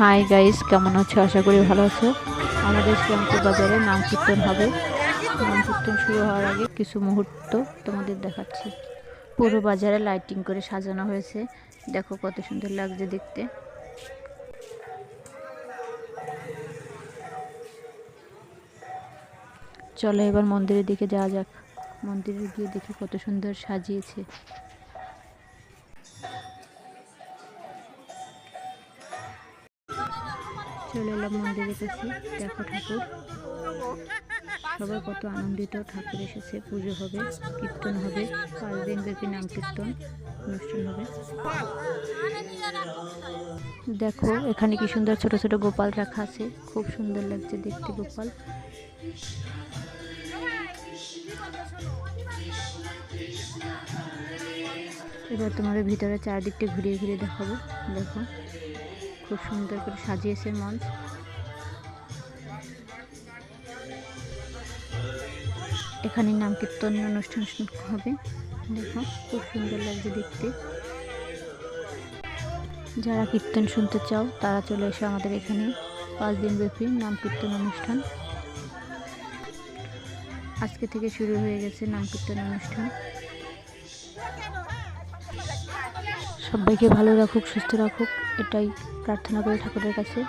Hi guys কেমন আছো? আশা করি ভালো আছো। আমাদের শ্রীরামপুর বাজারে নাম কীর্তন হবে। নাম কীর্তন শুরু হওয়ার আগে কিছু মুহূর্ত তোমাদের দেখাচ্ছি। পুরো বাজারে লাইটিং করে সাজানো হয়েছে। দেখো কত সুন্দর লাগছে দেখতে। চলো এবার মন্দিরের দিকে যাওয়া যাক। মন্দিরে গিয়ে দেখি কত সুন্দর সাজিয়েছে। চলে এলাম মন্দিরের কাছে দেখো ঠাকুর। সবাই কত আনন্দিত, ঠাকুর এসেছে, পুজো হবে, কীর্তন হবে পাঁচ দিন ব্যাপী নাম কীর্তন, অনুষ্ঠান হবে। দেখো, এখানে কি সুন্দর ছোট ছোট গোপাল রাখা আছে, খুব সুন্দর লাগছে দেখতে গোপাল। এবার তোমাদের ভিতরে চারদিকটা ঘুরিয়ে ঘুরিয়ে দেখাবো, দেখো। খুব সুন্দর করে সাজিয়েছে মঞ্চ। এখানে নাম কীর্তন অনুষ্ঠান হবে। দেখো, খুব সুন্দর লাগছে দেখতে। যারা কীর্তন শুনতে চাও, তারা চলে এসো আমাদের এখানে পাঁচ দিন ব্যাপী নাম কীর্তন অনুষ্ঠান। আজকে থেকে শুরু হয়ে গেছে নাম কীর্তন অনুষ্ঠান। সবাইকে ভালো রাখুক সুস্থ রাখুক এটাই প্রার্থনা করি ঠাকুরের কাছে।